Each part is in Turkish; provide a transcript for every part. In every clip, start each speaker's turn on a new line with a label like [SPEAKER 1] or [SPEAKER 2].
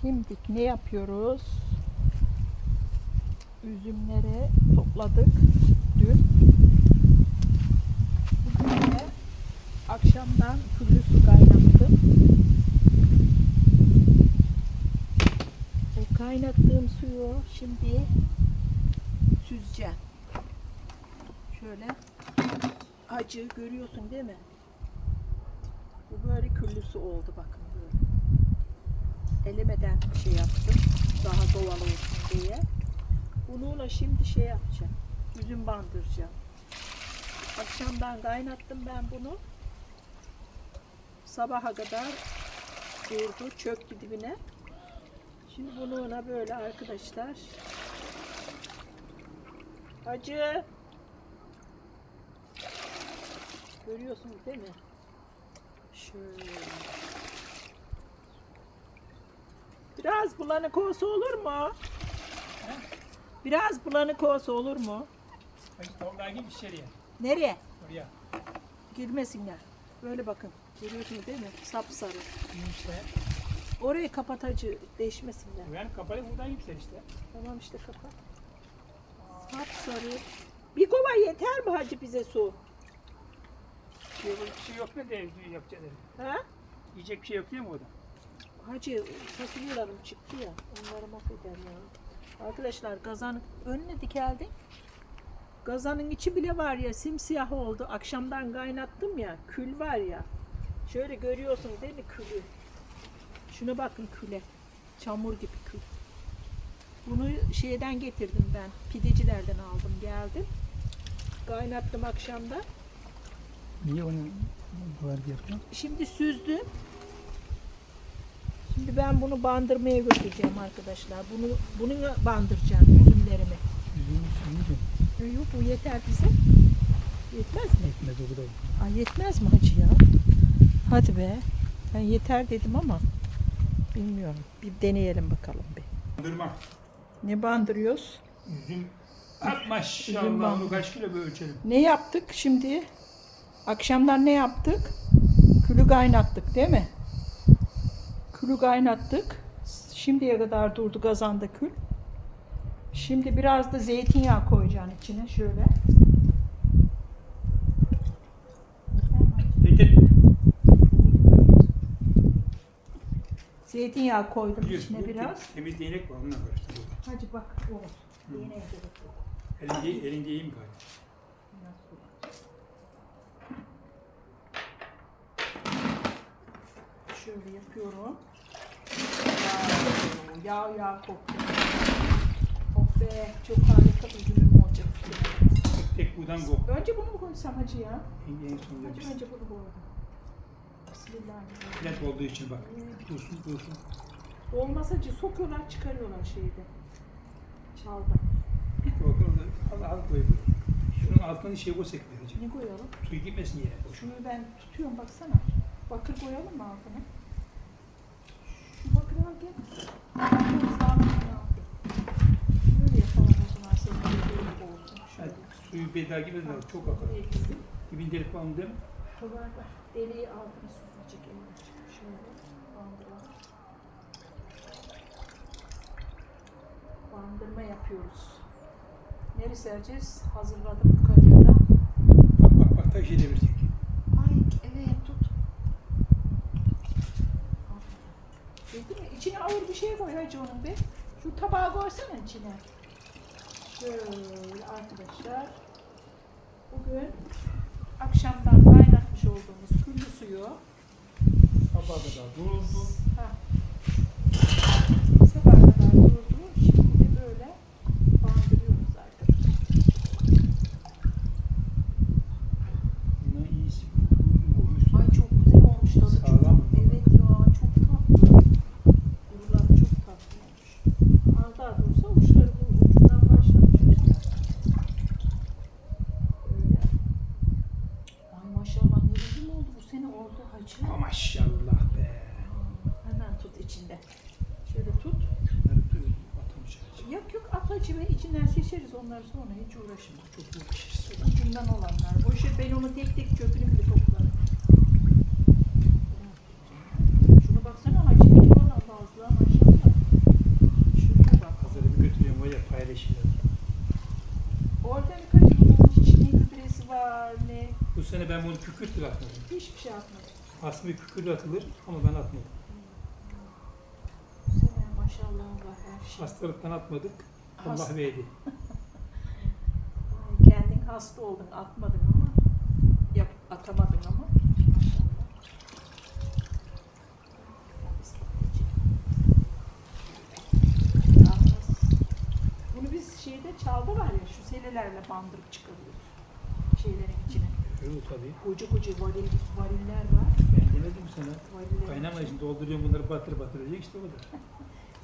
[SPEAKER 1] Şimdi ne yapıyoruz? Üzümleri topladık dün. Bugün de akşamdan küllü su kaynattım. O kaynattığım suyu şimdi süzeceğim. Şöyle acı görüyorsun değil mi? Bu böyle küllü su oldu bakın Elemeden şey yaptım. Daha doğal olsun diye. Bununla şimdi şey yapacağım. Üzüm bandıracağım. Akşamdan kaynattım ben bunu. Sabaha kadar durdu, çöktü dibine. Şimdi bunu ona böyle arkadaşlar. Acı. Görüyorsunuz değil mi? Şöyle. Biraz bulanık olsa olur mu? Biraz bulanık olsa olur mu?
[SPEAKER 2] Hadi tavuklar gibi içeriye.
[SPEAKER 1] Nereye?
[SPEAKER 2] Oraya.
[SPEAKER 1] Girmesinler. Böyle bakın. Görüyorsunuz değil mi? Sapsarı.
[SPEAKER 2] İşte.
[SPEAKER 1] Orayı kapatacı değişmesinler.
[SPEAKER 2] Ben kapalı buradan yüksel işte.
[SPEAKER 1] Tamam işte kapat. Sapsarı. Bir kova yeter mi hacı bize su?
[SPEAKER 2] Şey, bir şey yok ne de yapacağız.
[SPEAKER 1] Ha?
[SPEAKER 2] Yiyecek bir şey yok değil mi orada?
[SPEAKER 1] Hacı fasulyelerim çıktı ya. Onları mahveder ya. Arkadaşlar gazan önüne dikeldik. Gazanın içi bile var ya simsiyah oldu. Akşamdan kaynattım ya. Kül var ya. Şöyle görüyorsun değil mi külü? Şuna bakın küle. Çamur gibi kül. Bunu şeyden getirdim ben. Pidecilerden aldım geldim. Kaynattım akşamda.
[SPEAKER 2] Niye onu duvar yapıyor?
[SPEAKER 1] Şimdi süzdüm. Şimdi ben bunu bandırmaya götüreceğim arkadaşlar. Bunu bunu bandıracağım üzümlerimi.
[SPEAKER 2] Sürünce
[SPEAKER 1] E, Yok bu yeter bize. Yetmez mi?
[SPEAKER 2] etmez o kadar.
[SPEAKER 1] Ay yetmez mi hacı ya? Hadi be. Ben yeter dedim ama bilmiyorum. Bir deneyelim bakalım bir.
[SPEAKER 2] Durma.
[SPEAKER 1] Ne bandırıyoruz?
[SPEAKER 2] Üzüm.
[SPEAKER 1] Üzüm
[SPEAKER 2] maşallah onu kaç kilo böyle ölçelim.
[SPEAKER 1] Ne yaptık şimdi? Akşamdan ne yaptık? Külü kaynattık değil mi? Külü kaynattık. Şimdiye kadar durdu kazanda kül. Şimdi biraz da zeytinyağı koyacaksın içine şöyle. Zeytinyağı koydum
[SPEAKER 2] Biliyorsun.
[SPEAKER 1] içine
[SPEAKER 2] bu
[SPEAKER 1] biraz.
[SPEAKER 2] te- Temiz değnek var onunla karıştır.
[SPEAKER 1] Hadi bak o. Değneğe gerek yok.
[SPEAKER 2] Elinde, elinde yiyeyim galiba.
[SPEAKER 1] Biraz. Şöyle yapıyorum. Yağ yağ koktu. Oh be çok harika bir olacak.
[SPEAKER 2] Tek tek buradan bu.
[SPEAKER 1] Önce bunu mu koysam hacı ya?
[SPEAKER 2] En, en sonunda
[SPEAKER 1] Hacı önce bunu koydum. Bismillahirrahmanirrahim.
[SPEAKER 2] Plat olduğu için bak. Dursun dursun.
[SPEAKER 1] Olmaz hacı sokuyorlar çıkarıyorlar şeyde. Çalda.
[SPEAKER 2] Git bakalım da al al koy. Şunun altına şey koysak verecek.
[SPEAKER 1] Ne koyalım?
[SPEAKER 2] Suyu gitmesin yere koy.
[SPEAKER 1] Şunu ben tutuyorum baksana. Bakır koyalım mı altına? Şu bakırı al gel. Böyle yapalım o zaman senin dediğin gibi olsun. Şöyle.
[SPEAKER 2] suyu bedava gibi de çok akar.
[SPEAKER 1] Gitsin.
[SPEAKER 2] Dibin delik var mı değil mi?
[SPEAKER 1] Kolay var. Deliği altına süzülecek elbette. Şöyle bandıralım. Bandırma yapıyoruz. Nereye sereceğiz? Hazırladım yukarıya da.
[SPEAKER 2] Bak bak bak taşı devirecek.
[SPEAKER 1] Ay evet tut. Dedim mi? İçine ağır bir şey koy hacı onun be. Şu tabağı koysana içine. Şöyle arkadaşlar. Bugün akşamdan kaynatmış olduğumuz küllü suyu
[SPEAKER 2] Sabaha kadar duruldu.
[SPEAKER 1] İçinden
[SPEAKER 2] seçeriz onları sonra hiç
[SPEAKER 1] uğraşma. Çok uğraşırız. Ucundan olanlar. O işe ben onu
[SPEAKER 2] tek tek çöpünü bile
[SPEAKER 1] toplarım. Şuna baksana hacı bir şey bana fazla maşallah. Şuraya
[SPEAKER 2] bak. Hazır bir
[SPEAKER 1] götürüyorum var paylaşıyorum. Orada bir kaç bunun içinde gübresi var ne? Bu sene ben bunu
[SPEAKER 2] kükürtle atmadım.
[SPEAKER 1] Hiçbir şey atmadım.
[SPEAKER 2] Aslında kükürtle atılır ama ben atmadım. Hmm.
[SPEAKER 1] Bu sene maşallah var her şey.
[SPEAKER 2] Hastalıktan atmadık. Allah verdi.
[SPEAKER 1] Kendin hasta oldun atmadın ama yap, atamadın ama Bunu biz şeyde çalda var ya şu selelerle bandırıp çıkarıyoruz. Şeylerin içine.
[SPEAKER 2] Evet tabii.
[SPEAKER 1] Koca koca varil, variller var.
[SPEAKER 2] Ben demedim sana.
[SPEAKER 1] Varillerin
[SPEAKER 2] Kaynama için dolduruyorum bunları batır batıracak işte o da.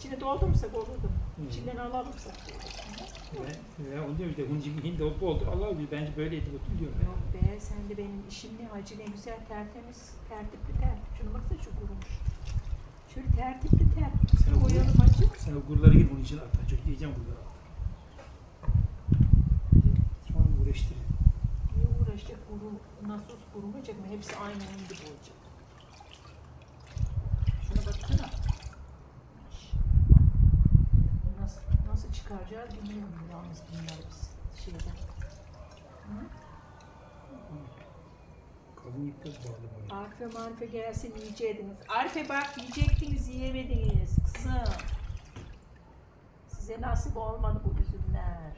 [SPEAKER 1] İçine doldurursak olurdu.
[SPEAKER 2] Hı.
[SPEAKER 1] İçinden alalımsak.
[SPEAKER 2] Ve, ve onu diyorum işte hunci hindi olup oldu. Allah bilir bence böyleydi bu diyorum ben.
[SPEAKER 1] Yok be sen de benim işim ne acı ne güzel tertemiz tertipli tertip. Şuna baksana şu kurumuş. Şöyle tertipli tertip.
[SPEAKER 2] Sen o-
[SPEAKER 1] Koyalım acı.
[SPEAKER 2] Sen o gurları git bunun için at. Çok yiyeceğim gurları at. Sonra uğraştırın.
[SPEAKER 1] Niye uğraşacak kuru, nasos kurumayacak mı? Hepsi aynı onun gibi olacak. Şuna baksana. Nasıl, çıkaracağız bilmiyorum yalnız bunları biz şeyden. Hı?
[SPEAKER 2] Kalın ipte bağlı bunu.
[SPEAKER 1] Arife marife gelsin yiyeceydiniz. Arife bak yiyecektiniz yiyemediniz kızım. Size nasip olmadı bu üzümler.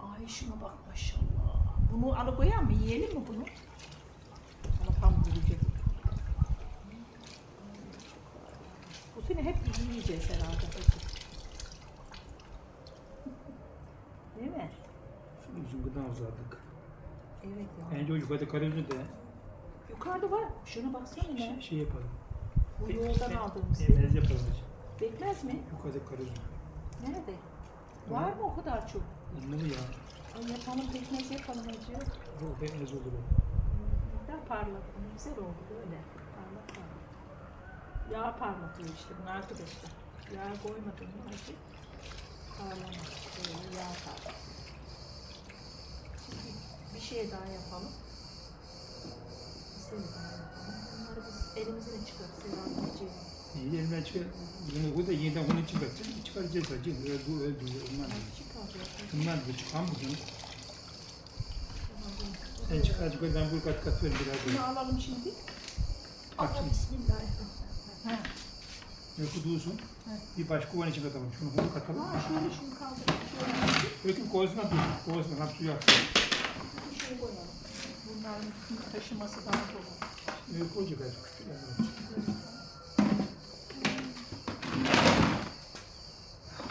[SPEAKER 1] Ay şuna bak maşallah. Bunu alıp koyalım mı? Yiyelim mi bunu? Ama tam duracak. Bu sene hep yiyeceğiz herhalde. Değil mi?
[SPEAKER 2] Üzüm gıdan uzadık.
[SPEAKER 1] Evet ya.
[SPEAKER 2] Bence o yukarıda karayüzü de
[SPEAKER 1] Yukarıda var. Şuna baksana ne?
[SPEAKER 2] şey, şey yapalım.
[SPEAKER 1] Bu yoldan aldığımız.
[SPEAKER 2] Emez yapalım. hacı.
[SPEAKER 1] Bekmez mi?
[SPEAKER 2] Yukarıda karayüzü.
[SPEAKER 1] Nerede? Var mı o kadar çok?
[SPEAKER 2] Olmalı ya.
[SPEAKER 1] Ay yapalım pekmez yapalım acı.
[SPEAKER 2] O bekmez olur o.
[SPEAKER 1] Daha parlak. Güzel oldu böyle. Parlak parlak. Yağ parlatıyor işte bunu arkadaşlar. Yağ koymadım mı acı? Parlamaz. Böyle yağ parlatıyor. Bir şey daha yapalım. Bir şey daha yapalım. Bunları biz elimizle. Selam
[SPEAKER 2] İyi elimden çıkar. Bunu bu da yeniden bunu çıkartacağız. Çıkaracağız hacı. Öldü öldü.
[SPEAKER 1] Çıkaracağız?
[SPEAKER 2] Bunlar bu çıkan bu canım. Sen çıkar çıkar ben bu kat kat veririm biraz
[SPEAKER 1] Bunu alalım şimdi.
[SPEAKER 2] Bak şimdi.
[SPEAKER 1] bismillahirrahmanirrahim.
[SPEAKER 2] Yok dursun. Bir başka kovan için katalım. Şunu bunu katalım.
[SPEAKER 1] Ha şöyle şunu kaldırıp şöyle
[SPEAKER 2] dur. Kovasına hap suyu aksın.
[SPEAKER 1] bir şey koyalım. Bunların taşıması daha kolay.
[SPEAKER 2] Artık.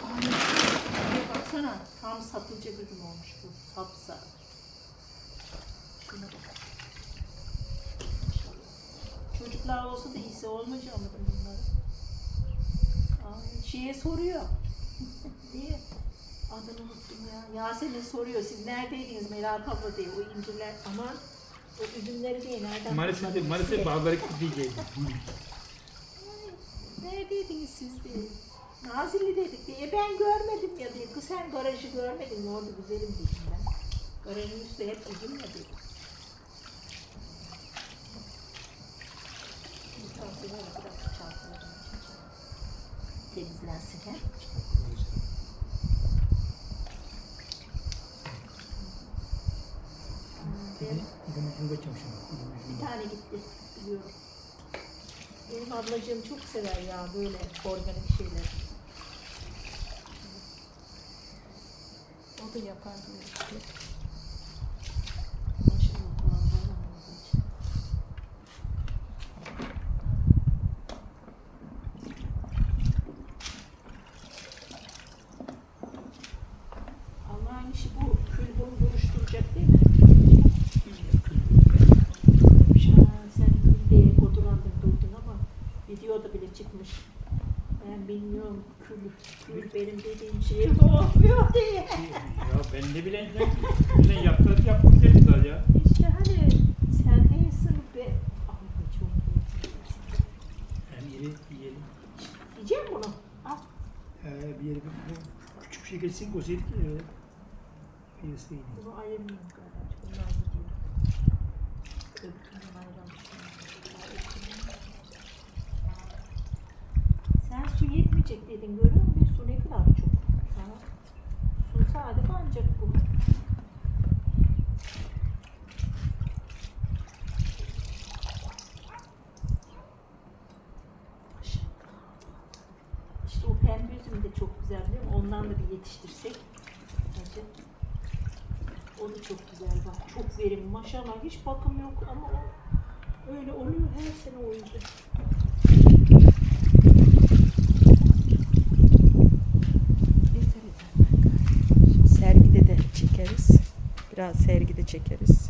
[SPEAKER 1] Ay, şuraya baksana tam satılacak üzüm olmuş bu. Sapsarı. Şuna bak. Maşallah. Çocuklar olsa da iyisi olmayacak mı bunları? Ay, şeye soruyor. Diye. Adını unuttum ya. Yasemin soruyor. Siz neredeydiniz Melahat abla diye. O incirler aman o üzümleri diye nereden?
[SPEAKER 2] Maalesef,
[SPEAKER 1] bulmadınız
[SPEAKER 2] maalesef
[SPEAKER 1] diye.
[SPEAKER 2] bağları gideceğiz.
[SPEAKER 1] Neredeydiniz siz diye. Nazilli dedik diye. E ben görmedim ya diye. Kız sen garajı görmedin mi? Orada güzelim dedim ben. Garajın üstü hep uzun ya dedim. Öyle biraz çalsın. Temizlensin he. Bir tane gitti biliyorum. Benim ablacığım çok sever ya böyle organik şeyler. O da yapar böyle işte. Allah'ın işi bu. Kül bunu duruşturacak değil mi? Ha, sen kül diye kodulandın durdun ama videoda bile çıkmış. Ben bilmiyorum kül, kül benim dediğim şey olmuyor diye.
[SPEAKER 2] Ya ben ne bileyim. Ne yaptılar yaptım dedim daha ya.
[SPEAKER 1] İşte hani sen değilsin be. Ay çok.
[SPEAKER 2] Yani yeri yiyelim.
[SPEAKER 1] Yiyeceğim bunu. Al.
[SPEAKER 2] Ee, bir yeri bir, küçük bir şey geçsin koysaydık. E, yeseydik.
[SPEAKER 1] Bunu ayırmayayım kardeş. Bunlar gidiyor. Sen su yetmeyecek dedin görüyor musun? Su ne kadar çok. Ha? Su sadece ancak bu. mevsim de çok güzel değil mi? Ondan da bir yetiştirsek. Hacı. O da çok güzel bak. Çok verim maşallah. Hiç bakım yok ama o öyle oluyor her sene o yüzden. Sergide de çekeriz. Biraz sergide çekeriz.